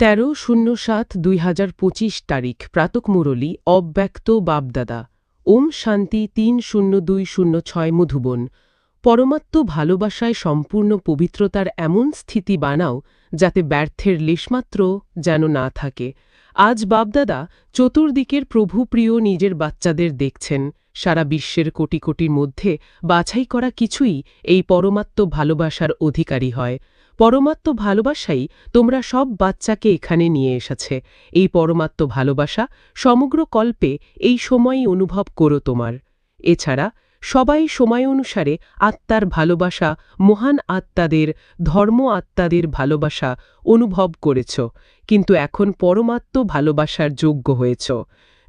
তেরো শূন্য সাত দুই হাজার পঁচিশ তারিখ, প্রাতক মুরলী, অব্যক্ত বাবদাদা ওম শান্তি তিন শূন্য দুই শূন্য ছয় মধুবন। পরমাত্ম ভালোবাসায় সম্পূর্ণ পবিত্রতার এমন স্থিতি বানাও যাতে ব্যর্থের লেশমাত্র যেন না থাকে। আজ বাবদাদা চতুর্দিকের প্রভুপ্রিয় নিজের বাচ্চাদের দেখছেন। সারা বিশ্বের কোটি কোটির মধ্যে বাছাই করা কিছুই এই পরমাত্ম ভালোবাসার অধিকারী হয়। পরমাত্ম ভালোবাসাই তোমরা সব বাচ্চাকে এখানে নিয়ে এসেছে। এই পরমাত্ম ভালোবাসা সমগ্র কল্পে এই সময়ই অনুভব করো তোমার। এছাড়া সবাই সময় অনুসারে আত্মার ভালোবাসা, মহান আত্মাদের, ধর্ম আত্মাদের ভালোবাসা অনুভব করেছ। কিন্তু এখন পরমাত্ম ভালোবাসার যোগ্য হয়েছ।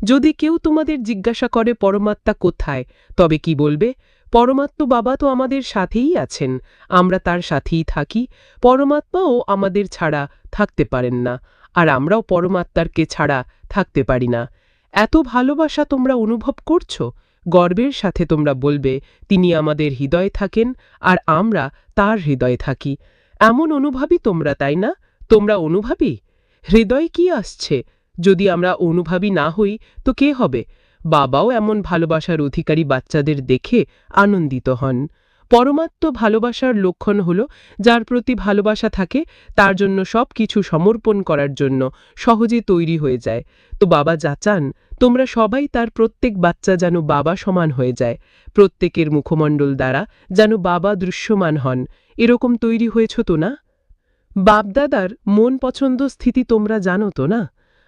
যদি কেউ তোমাদের জিজ্ঞাসা করে, পরমাত্মা কোথায়? তবে কি বলবে? পরমাত্ম বাবা তো আমাদের সাথেই আছেন, আমরা তার সাথেই থাকি, পরমাত্মাও আমাদের ছাড়া থাকতে পারেন না, আর আমরাও পরমাত্মারকে ছাড়া থাকতে পারি না। এত ভালোবাসা তোমরা অনুভব করছ? গর্বের সাথে তোমরা বলবে, তিনি আমাদের হৃদয়ে থাকেন, আর আমরা তার হৃদয়ে থাকি। এমন অনুভবই তোমরা, তাই না? তোমরা অনুভবী? হৃদয় কি আসছে? যদি আমরা অনুভবী না হই, তো কে হবে? বাবাও এমন ভালোবাসার অধিকারী বাচ্চাদের দেখে আনন্দিত হন। পরমাত্ম ভালোবাসার লক্ষণ হল, যার প্রতি ভালোবাসা থাকে, তার জন্য সব কিছু সমর্পণ করার জন্য সহজে তৈরি হয়ে যায়। তো বাবা যা চান, তোমরা সবাই তার প্রত্যেক বাচ্চা যেন বাবা সমান হয়ে যায়, প্রত্যেকের মুখমণ্ডল দ্বারা যেন বাবা দৃশ্যমান হন। এরকম তৈরি হয়েছ তো না? বাপদাদার মন পছন্দ স্থিতি তোমরা জানো তো না?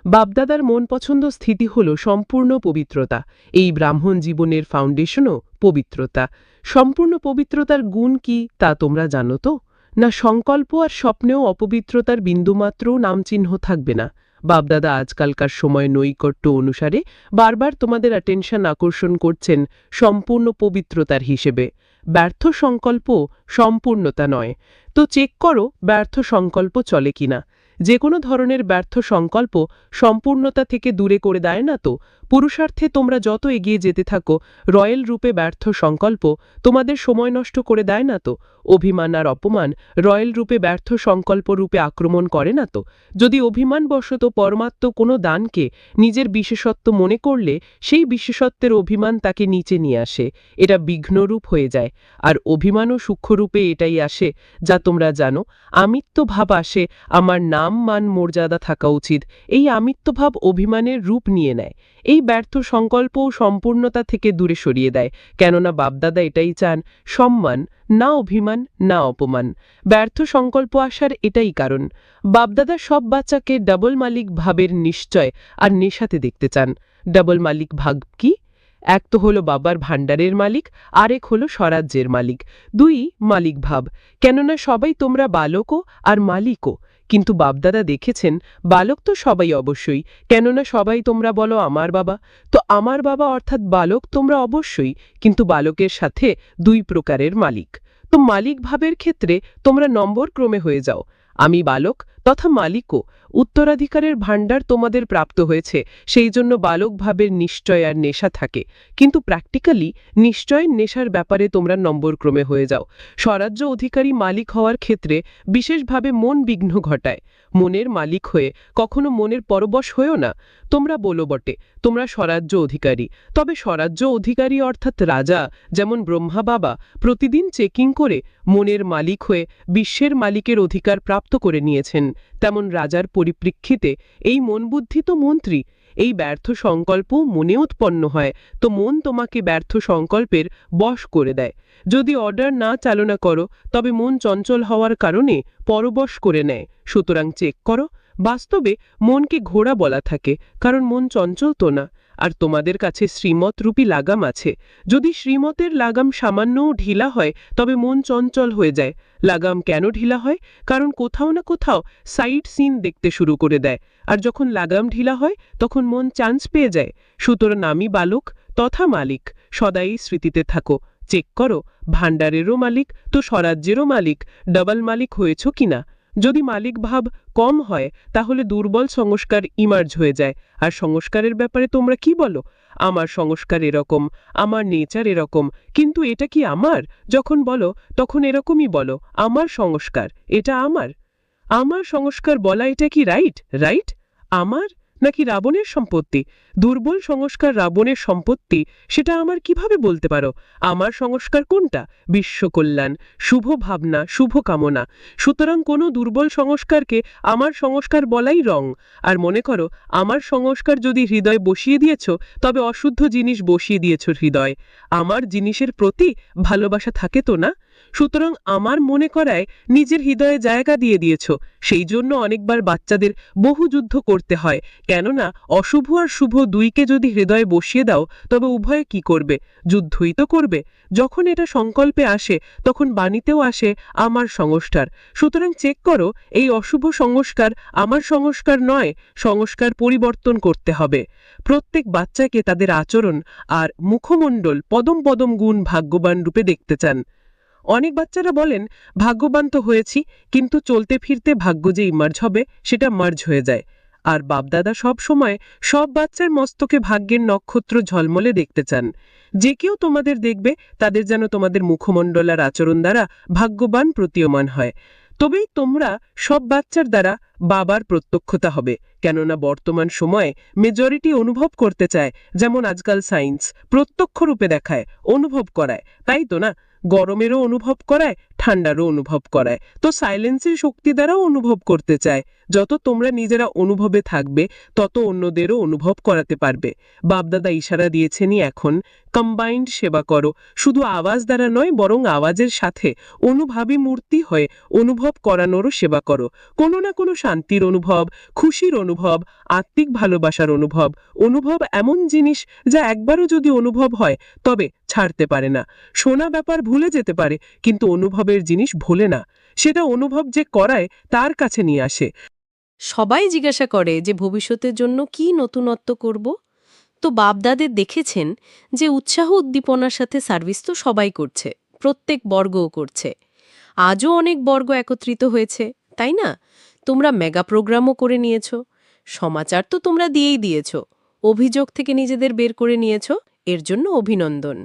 বাপদাদার মন পছন্দ স্থিতি হল সম্পূর্ণ পবিত্রতা। এই ব্রাহ্মণ জীবনের ফাউন্ডেশনও পবিত্রতা। সম্পূর্ণ পবিত্রতার গুণ কি তা তোমরা জানো তো? না সংকল্প আর স্বপ্নেও অপবিত্রতার বিন্দুমাত্রও নামচিহ্ন থাকবে না। বাপদাদা আজকালকার সময় নৈকট্য অনুসারে বারবার তোমাদের অ্যাটেনশন আকর্ষণ করছেন সম্পূর্ণ পবিত্রতার হিসেবে। ব্যর্থ সংকল্প সম্পূর্ণতা নয়। তো চেক করো ব্যর্থ সংকল্প চলে কিনা। যে কোনো ধরনের ব্যর্থ সংকল্প সম্পূর্ণতা থেকে দূরে করে দেয় না তো? পুরুষার্থে তোমরা যত এগিয়ে যেতে থাকো রয়্যাল রূপে ব্যর্থ সংকল্প তোমাদের সময় নষ্ট করে দেয় না তো? অভিমান আর অপমান রয়্যাল রূপে ব্যর্থ সংকল্প রূপে আক্রমণ করে না তো? যদি অভিমানবশত পরমাত্ম কোনো দানকে নিজের বিশেষত্ব মনে করলে, সেই বিশেষত্বের অভিমান তাকে নিচে নিয়ে আসে, এটা বিঘ্নরূপ হয়ে যায়। আর অভিমানও সূক্ষ্মরূপে এটাই আসে, যা তোমরা জানো, আমিত্ব ভাব আসে আমার নাম মান মর্যাদা থাকা উচিত। এই আমিত্বভাব অভিমানের রূপ নিয়ে নেয়। এই ব্যর্থ সংকল্প সম্পূর্ণতা থেকে দূরে সরিয়ে দেয়। কেননা বাপদাদা এটাই চান, সম্মান, না অভিমান, না অপমান। ব্যর্থ সংকল্প আসার এটাই কারণ। বাপদাদা সব বাচ্চাকে ডাবল মালিক ভাবের নিশ্চয় আর নেশাতে দেখতে চান। ডাবল মালিক ভাগ কি? এক তো হলো বাবার ভাণ্ডারের মালিক, আরেক হলো স্বরাজ্যের মালিক। দুই মালিক ভাব। কেননা সবাই তোমরা বালকও আর মালিকও। কিন্তু বাপদাদা দেখেছেন, বালক তো সবাই অবশ্যই। কেননা সবাই তোমরা বলো আমার বাবা। তো আমার বাবা অর্থাৎ বালক তোমরা অবশ্যই, কিন্তু বালকের সাথে দুই প্রকারের মালিক। তো মালিক ভাবের ক্ষেত্রে তোমরা নম্বর ক্রমে হয়ে যাও। আমি বালক তথা মালিকও, উত্তরাধিকারের ভাণ্ডার তোমাদের প্রাপ্ত হয়েছে সেই জন্য বালক ভাবের নিশ্চয় আর নেশা থাকে। কিন্তু প্র্যাকটিক্যালি নিশ্চয়ের নেশার ব্যাপারে তোমরা নম্বর ক্রমে হয়ে যাও। স্বরাজ্য অধিকারী মালিক হওয়ার ক্ষেত্রে বিশেষভাবে মন বিঘ্ন ঘটায়। মনের মালিক হয়ে কখনো মনের পরবশ হয়েও না। তোমরা বলো বটে, তোমরা স্বরাজ্য অধিকারী। তবে স্বরাজ্য অধিকারী অর্থাৎ রাজা, যেমন ব্রহ্মা বাবা, প্রতিদিন চেকিং করে মনের মালিক হয়ে বিশ্বের মালিকের অধিকার প্রাপ্ত করে নিয়েছেন। তেমন রাজার পরিপ্রেক্ষিতে এই মন বুদ্ধি তো মন্ত্রী, এই ব্যর্থ সংকল্প মনে উৎপন্ন হয়, তো মন তোমাকে ব্যর্থ সংকল্পের বশ করে দেয়। যদি অর্ডার না চালনা করো, তবে মন চঞ্চল হওয়ার কারণে পরবশ করে নেয়। সুতরাং চেক করো। বাস্তবে মনকে ঘোড়া বলা থাকে, কারণ মন চঞ্চল তো না। আর তোমাদের কাছে শ্রীমত রূপী লাগাম আছে। যদি শ্রীমতের লাগাম সামান্যও ঢিলা হয়, তবে মন চঞ্চল হয়ে যায়। লাগাম কেন ঢিলা হয়? কারণ কোথাও না কোথাও সাইড সিন দেখতে শুরু করে দেয়। আর যখন লাগাম ঢিলা হয়, তখন মন চান্স পেয়ে যায়। সুতরাং আমি বালক তথা মালিক সদাই স্মৃতিতে থাকো। চেক করো, ভাণ্ডারেরও মালিক, তো স্বরাজ্যেরও মালিক, ডাবল মালিক হয়েছ কিনা? যদি মালিক ভাব কম হয়, তাহলে দুর্বল সংস্কার ইমার্জ হয়ে যায়। আর সংস্কারের ব্যাপারে তোমরা কি বলো? আমার সংস্কার এরকম, আমার নেচার এরকম, কিন্তু এটা কি আমার? যখন বলো, তখন এরকমই বলো, আমার সংস্কার, এটা আমার। আমার সংস্কার বলা এটা কি রাইট রাইট আমার? নাকি রাবণের সম্পত্তি? দুর্বল সংস্কার রাবণের সম্পত্তি, সেটা আমার কীভাবে বলতে পারো? আমার সংস্কার কোনটা? বিশ্ব কল্যাণ শুভ ভাবনা, শুভ কামনা। সুতরাং কোনো দুর্বল সংস্কারকে আমার সংস্কার বলাই রং। আর মনে করো, আমার সংস্কার যদি হৃদয় বসিয়ে দিয়েছ, তবে অশুদ্ধ জিনিস বসিয়ে দিয়েছ হৃদয়। আমার জিনিসের প্রতি ভালোবাসা থাকে তো না? সুতরাং আমার মনে করায় নিজের হৃদয়ে জায়গা দিয়ে দিয়েছ। সেই জন্য অনেকবার বাচ্চাদের বহু যুদ্ধ করতে হয়। কেননা, অশুভ আর শুভ দুইকে যদি হৃদয়ে বসিয়ে দাও, তবে উভয়ে কি করবে? যুদ্ধই তো করবে। যখন এটা সংকল্পে আসে, তখন বাণীতেও আসে, আমার সংস্কার। সুতরাং চেক করো, এই অশুভ সংস্কার আমার সংস্কার নয়, সংস্কার পরিবর্তন করতে হবে। প্রত্যেক বাচ্চাকে তাদের আচরণ আর মুখমণ্ডল পদম পদম গুণ ভাগ্যবান রূপে দেখতে চান। অনেক বাচ্চারা বলেন, ভাগ্যবান তো হয়েছি, কিন্তু চলতে ফিরতে ভাগ্য যে ইমার্জ হবে, সেটা মার্জ হয়ে যায়। আর বাপদাদা সব সময় সব বাচ্চার মস্তকে ভাগ্যের নক্ষত্র ঝলমলে দেখতে চান। যে কেউ তোমাদের দেখবে, তাদের যেন তোমাদের মুখমণ্ডল আর আচরণ দ্বারা ভাগ্যবান প্রতীয়মান হয়। তবেই তোমরা সব বাচ্চার দ্বারা বাবার প্রত্যক্ষতা হবে, কেননা বর্তমান সময়ে মেজরিটি অনুভব করতে চায়, যেমন আজকাল সায়েন্স প্রত্যক্ষ রূপে দেখায়, অনুভব করায়, তাই তো না? গরমেরও অনুভব করায় ঠান্ডারও অনুভব করায়। তো সাইলেন্সের শক্তি দ্বারাও অনুভব করতে চায়। যত তোমরা নিজেরা অনুভবে থাকবে, তত অন্যদেরও অনুভব করাতে পারবে। বাপদাদা ইশারা দিয়েছেনই এখন, কম্বাইন্ড সেবা করো। শুধু আওয়াজ দ্বারা নয়, বরং আওয়াজের সাথে অনুভাবী মূর্তি হয়ে অনুভব করানোরও সেবা করো। কোনো না কোনো শান্তির অনুভব, খুশির অনুভব, আত্মিক ভালোবাসার অনুভব অনুভব এমন জিনিস যা একবারও যদি অনুভব হয়, তবে ছাড়তে পারে না। শোনা ব্যাপার ভুলে যেতে পারে, কিন্তু অনুভবের জিনিস ভোলে না। সেটা অনুভব যে করায়, তার কাছে নিয়ে আসে। সবাই জিজ্ঞাসা করে যে ভবিষ্যতের জন্য কি নতুনত্ব করব। তো বাপদাদের দেখেছেন যে উৎসাহ উদ্দীপনার সাথে সার্ভিস তো সবাই করছে, প্রত্যেক বর্গও করছে। আজও অনেক বর্গ একত্রিত হয়েছে, তাই না? তোমরা মেগা প্রোগ্রামও করে নিয়েছ, সমাচার তো তোমরা দিয়েই দিয়েছ, অভিযোগ থেকে নিজেদের বের করে নিয়েছ, এর জন্য অভিনন্দন।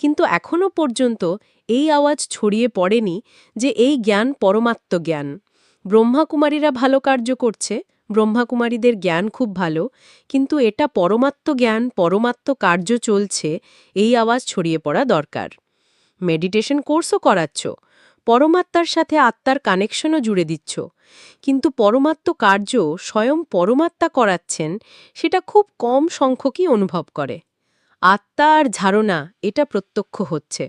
কিন্তু এখনও পর্যন্ত এই আওয়াজ ছড়িয়ে পড়েনি যে এই জ্ঞান পরমাত্ম জ্ঞান ব্রহ্মাকুমারীরা ভালো কার্য করছে, ব্রহ্মাকুমারীদের জ্ঞান খুব ভালো, কিন্তু এটা পরমাত্ম জ্ঞান, পরমাত্ম কার্য চলছে, এই আওয়াজ ছড়িয়ে পড়া দরকার। মেডিটেশন কোর্সও করাচ্ছ, পরমাত্মার সাথে আত্মার কানেকশনও জুড়ে দিচ্ছ, কিন্তু পরমাত্ম কার্য স্বয়ং পরমাত্মা করাচ্ছেন, সেটা খুব কম সংখ্যকই অনুভব করে। আত্মা আর ধারণা, এটা প্রত্যক্ষ হচ্ছে।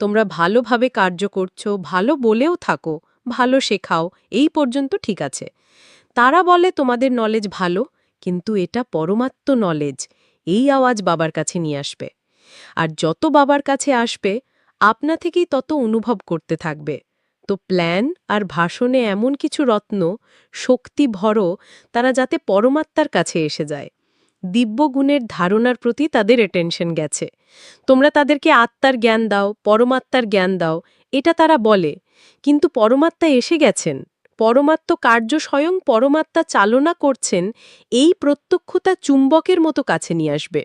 তোমরা ভালোভাবে কার্য করছ, ভালো বলেও থাকো ভালো শেখাও, এই পর্যন্ত ঠিক আছে। তারা বলে, তোমাদের নলেজ ভালো, কিন্তু এটা পরমাত্ম নলেজ এই আওয়াজ বাবার কাছে নিয়ে আসবে। আর যত বাবার কাছে আসবে, আপনা থেকেই তত অনুভব করতে থাকবে। তো প্ল্যান আর ভাষণে এমন কিছু রত্ন, শক্তি ভরো, তারা যাতে পরমাত্মার কাছে এসে যায়। দিব্যগুণের ধারণার প্রতি তাদের অ্যাটেনশন গেছে। তোমরা তাদেরকে আত্মার জ্ঞান দাও, পরমাত্মার জ্ঞান দাও, এটা তারা বলে। কিন্তু পরমাত্মা এসে গেছেন। পরমাত্ম কার্য স্বয়ং পরমাত্মা চালনা করছেন, এই প্রত্যক্ষতা চুম্বকের মতো কাছে নিয়ে আসবে।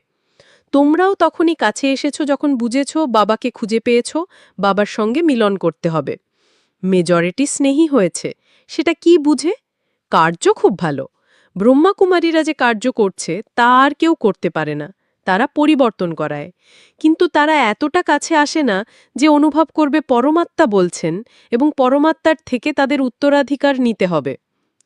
তোমরাও তখনই কাছে এসেছ যখন বুঝেছ বাবাকে খুঁজে পেয়েছ, বাবার সঙ্গে মিলন করতে হবে। মেজরিটি স্নেহী হয়েছে। সেটা কি বুঝে? কার্য খুব ভালো। ব্রহ্মাকুমারীরা যে কার্য করছে, তা আর কেউ করতে পারে না। তারা পরিবর্তন করায়। কিন্তু তারা এতটা কাছে আসে না যে অনুভব করবে পরমাত্মা বলছেন এবং পরমাত্মার থেকে তাদের উত্তরাধিকার নিতে হবে।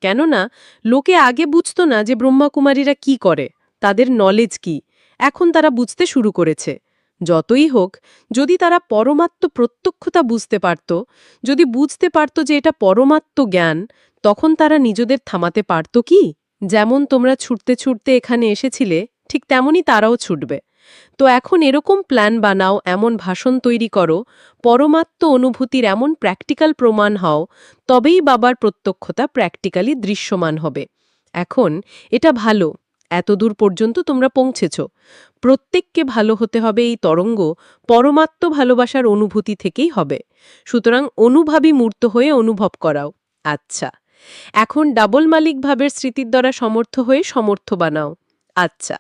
কেননা, লোকে আগে বুঝত না যে ব্রহ্মাকুমারীরা কি করে, তাদের নলেজ কি। এখন তারা বুঝতে শুরু করেছে। যতই হোক, যদি তারা পরমাত্ম প্রত্যক্ষতা বুঝতে পারত, যদি বুঝতে পারত যে এটা পরমাত্ম জ্ঞান, তখন তারা নিজেদের থামাতে পারত কি? যেমন তোমরা ছুটতে ছুটতে এখানে এসেছিলে ঠিক তেমনই তারাও ছুটবে। তো এখন এরকম প্ল্যান বানাও, এমন ভাষণ তৈরি করো, পরমাত্ম অনুভূতির এমন প্র্যাকটিক্যাল প্রমাণ হও, তবেই বাবার প্রত্যক্ষতা প্র্যাকটিক্যালি দৃশ্যমান হবে। এখন এটা ভালো, এতদূর পর্যন্ত তোমরা পৌঁছেছ। প্রত্যেককে ভালো হতে হবে এই তরঙ্গ, পরমাত্ম ভালোবাসার অনুভূতি থেকেই হবে। সুতরাং অনুভাবী মূর্ত হয়ে অনুভব করাও। আচ্ছা এখন ডাবল মালিক ভাবের স্মৃতির দ্বারা সমর্থ হয়ে সমর্থ বানাও। আচ্ছা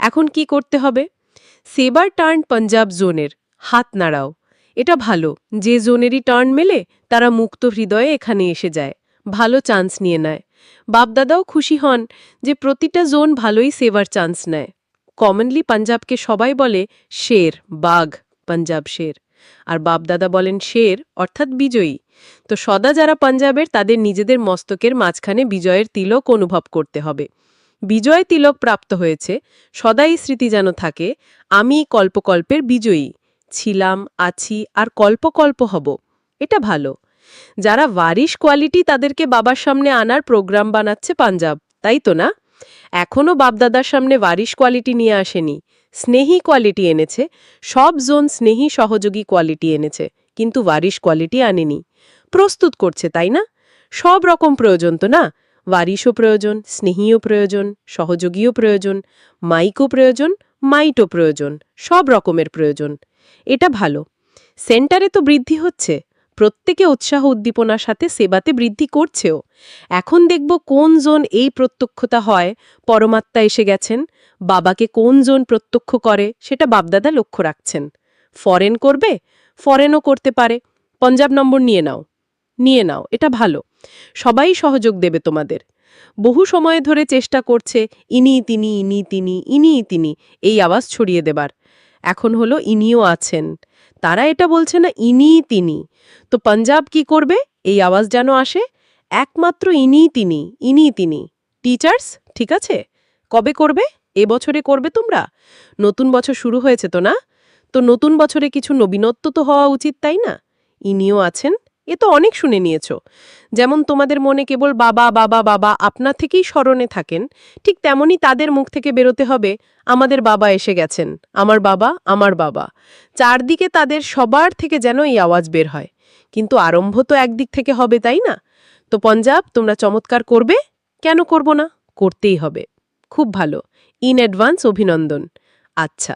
এখন কি করতে হবে? সেবার টার্ন পাঞ্জাব জোনের, হাত নাড়াও। এটা ভালো, যে জোনেরই টার্ন মেলে, তারা মুক্ত হৃদয়ে এখানে এসে যায়, ভালো চান্স নিয়ে নেয়। বাপদাদাও খুশি হন যে প্রতিটা জোন ভালোই সেবার চান্স নেয়। কমনলি পাঞ্জাবকে সবাই বলে শের, বাঘ, পাঞ্জাব শের। আর বাপদাদা বলেন শের, অর্থাৎ বিজয়ী। তো সদা যারা পাঞ্জাবের, তাদের নিজেদের মস্তকের মাঝখানে বিজয়ের তিলক অনুভব করতে হবে। বিজয় তিলক প্রাপ্ত হয়েছে, সদাই স্মৃতি যেন থাকে, আমি কল্পকল্পের বিজয়ী, ছিলাম, আছি, আর কল্পকল্প হব। এটা ভালো। যারা ওয়ারিশ কোয়ালিটি তাদেরকে বাবার সামনে আনার প্রোগ্রাম বানাচ্ছে পাঞ্জাব, তাই তো না? এখনও বাপদাদার সামনে ওয়ারিশ কোয়ালিটি নিয়ে আসেনি, স্নেহী কোয়ালিটি এনেছে, সব জোন স্নেহী সহযোগী কোয়ালিটি এনেছে, কিন্তু ওয়ারিশ কোয়ালিটি আনেনি। প্রস্তুত করছে, তাই না? সব রকম প্রয়োজন তো না? ওয়ারিশও প্রয়োজন স্নেহীও প্রয়োজন সহযোগীও প্রয়োজন মাইকও প্রয়োজন মাইটও প্রয়োজন সব রকমের প্রয়োজন এটা ভালো। সেন্টারে তো বৃদ্ধি হচ্ছে। প্রত্যেকে উৎসাহ উদ্দীপনার সাথে সেবাতে বৃদ্ধি করছেও। এখন দেখব কোন জোন এই প্রত্যক্ষতা হয়, পরমাত্মা এসে গেছেন, বাবাকে কোন জোন প্রত্যক্ষ করে, সেটা বাপদাদা লক্ষ্য রাখছেন। ফরেন করবে? ফরেনও করতে পারে। পঞ্জাব নম্বর নিয়ে নাও। নিয়ে নাও, এটা ভালো। সবাই সহযোগ দেবে তোমাদের। বহু সময় ধরে চেষ্টা করছে, ইনি, তিনি ইনি তিনি ইনি, তিনি, এই আওয়াজ ছড়িয়ে দেবার। এখন হলো ইনিও আছেন। তারা এটা বলছে না, ইনি, তিনি। তো পাঞ্জাব কি করবে? এই আওয়াজ যেন আসে, একমাত্র ইনি, তিনি ইনি, তিনি। টিচার্স, ঠিক আছে? কবে করবে? এ বছরে করবে তোমরা? নতুন বছর শুরু হয়েছে তো না? তো নতুন বছরে কিছু নবীনত্ব তো হওয়া উচিত, তাই না? ইনিও আছেন এ তো অনেক শুনে নিয়েছ। যেমন তোমাদের মনে কেবল বাবা বাবা বাবা আপনার থেকেই স্মরণে থাকেন, ঠিক তেমনি তাদের মুখ থেকে বেরোতে হবে, আমাদের বাবা এসে গেছেন, আমার বাবা আমার বাবা। চারদিকে তাদের সবার থেকে যেন এই আওয়াজ বের হয়। কিন্তু আরম্ভ তো একদিক থেকে হবে, তাই না? তো পঞ্জাব, তোমরা চমৎকার করবে? কেন করব না? করতেই হবে। খুব ভালো। ইন অ্যাডভান্স অভিনন্দন। আচ্ছা।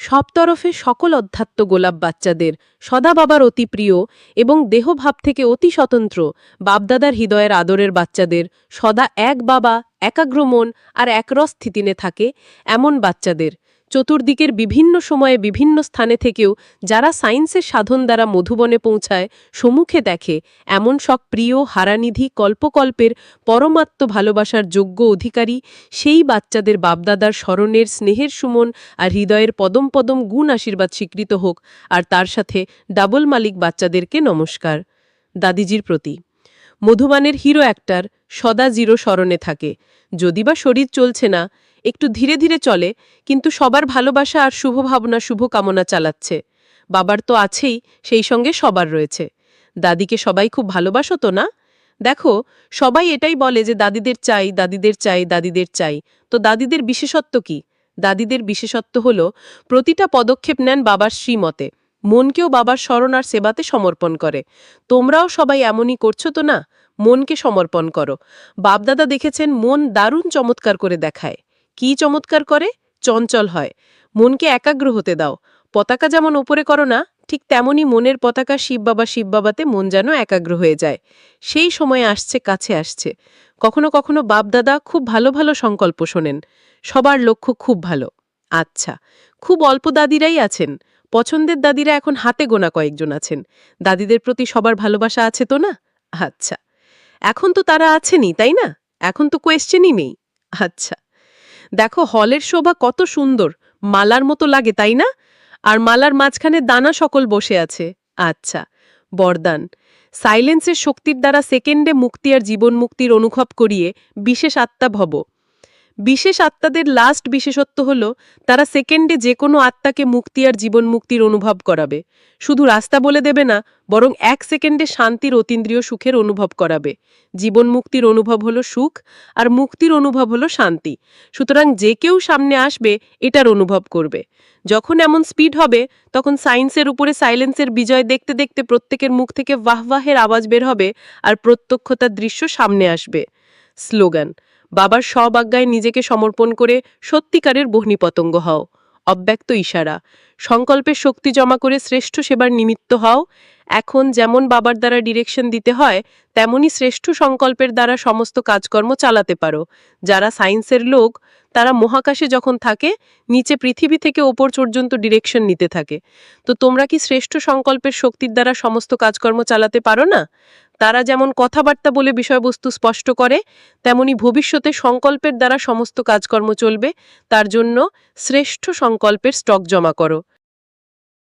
সব তরফে সকল অধ্যাত্ম গোলাপ বাচ্চাদের সদা বাবার অতি প্রিয় এবং দেহভাব থেকে অতি স্বতন্ত্র বাপদাদার হৃদয়ের আদরের বাচ্চাদের সদা এক বাবা একাগ্রমন আর একরস স্থিতিনে থাকে এমন বাচ্চাদের। চতুর্দিকের বিভিন্ন সময়ে বিভিন্ন স্থানে থেকেও যারা সায়েন্সের সাধন দ্বারা মধুবনে পৌঁছায় সম্মুখে দেখে, এমন সব প্রিয় হারানিধি কল্পকল্পের পরমাত্ম ভালোবাসার যোগ্য অধিকারী, সেই বাচ্চাদের বাপদাদার স্মরণের স্নেহের সুমন আর হৃদয়ের পদম পদম গুণ আশীর্বাদ স্বীকৃত হোক আর তার সাথে ডাবল মালিক বাচ্চাদেরকে নমস্কার। দাদিজির প্রতি। মধুবানের হিরো অ্যাক্টার সদা জিরো স্মরণে থাকে। যদি বা শরীর চলছে না একটু ধীরে ধীরে চলে, কিন্তু সবার ভালোবাসা আর শুভ ভাবনা শুভ কামনা চালাচ্ছে। বাবার তো আছেই, সেই সঙ্গে সবার রয়েছে। দাদিকে সবাই খুব ভালোবাসো তো না? দেখো, সবাই এটাই বলে যে দাদিদের চাই দাদিদের চাই দাদিদের চাই। তো দাদিদের বিশেষত্ব কি? দাদিদের বিশেষত্ব হল, প্রতিটা পদক্ষেপ নেন বাবার শ্রীমতে। মনকেও বাবার স্মরণ আর সেবাতে সমর্পণ করে। তোমরাও সবাই এমনই করছ তো না? মনকে সমর্পণ করো। বাপদাদা দেখেছেন, মন দারুণ চমৎকার করে দেখায়। কি চমৎকার করে? চঞ্চল হয়। মনকে একাগ্র হতে দাও। পতাকা যেমন ওপরে করো না, ঠিক তেমনি মনের পতাকা শিব বাবা, শিব বাবাতে মন যেন একাগ্র হয়ে যায়। সেই সময় আসছে, কাছে আসছে। কখনো কখনো বাপদাদা খুব ভালো ভালো সংকল্প শোনেন। সবার লক্ষ্য খুব ভালো। আচ্ছা খুব অল্প দাদিরাই আছেন। পছন্দের দাদিরা এখন হাতে গোনা কয়েকজন আছেন। দাদিদের প্রতি সবার ভালোবাসা আছে তো না? আচ্ছা। এখন তো তারা আছেনই, তাই না? এখন তো কোয়েশ্চেনই নেই। আচ্ছা। দেখো হলের শোভা কত সুন্দর। মালার মতো লাগে, তাই না? আর মালার মাঝখানে দানা সকল বসে আছে। আচ্ছা বরদান। সাইলেন্সের শক্তির দ্বারা সেকেন্ডে মুক্তি আর জীবন মুক্তির অনুভব করিয়ে বিশেষ আত্মা ভব বিশেষ আত্মাদের লাস্ট বিশেষত্ব হল, তারা সেকেন্ডে যে কোনো আত্মাকে মুক্তি আর জীবন মুক্তির অনুভব করাবে। শুধু রাস্তা বলে দেবে না, বরং এক সেকেন্ডে শান্তির অতীন্দ্রিয় সুখের অনুভব করাবে। জীবন মুক্তির অনুভব হলো সুখ, আর মুক্তির অনুভব হলো শান্তি। সুতরাং যে কেউ সামনে আসবে, এটার অনুভব করবে। যখন এমন স্পিড হবে, তখন সায়েন্সের উপরে সাইলেন্সের বিজয় দেখতে দেখতে প্রত্যেকের মুখ থেকে বাহবাহের আওয়াজ বের হবে, আর প্রত্যক্ষতার দৃশ্য সামনে আসবে। স্লোগান বাবার সব আজ্ঞায় নিজেকে সমর্পণ করে সত্যিকারের বহ্নিপতঙ্গ হও। অব্যক্ত ইশারা। সংকল্পের শক্তি জমা করে শ্রেষ্ঠ সেবার নিমিত্ত হও। এখন যেমন বাবার দ্বারা ডিরেকশন দিতে হয়, তেমনি শ্রেষ্ঠ সংকল্পের দ্বারা সমস্ত কাজকর্ম চালাতে পারো। যারা সায়েন্সের লোক, তারা মহাকাশে যখন থাকে, নিচে পৃথিবী থেকে ওপর পর্যন্ত ডিরেকশন নিতে থাকে। তো তোমরা কি শ্রেষ্ঠ সংকল্পের শক্তির দ্বারা সমস্ত কাজকর্ম চালাতে পারো না? তারা যেমন কথাবার্তা বলে বিষয়বস্তু স্পষ্ট করে, তেমনি ভবিষ্যতে সংকল্পের দ্বারা সমস্ত কাজকর্ম চলবে, তার জন্য শ্রেষ্ঠ সংকল্পের স্টক জমা করো।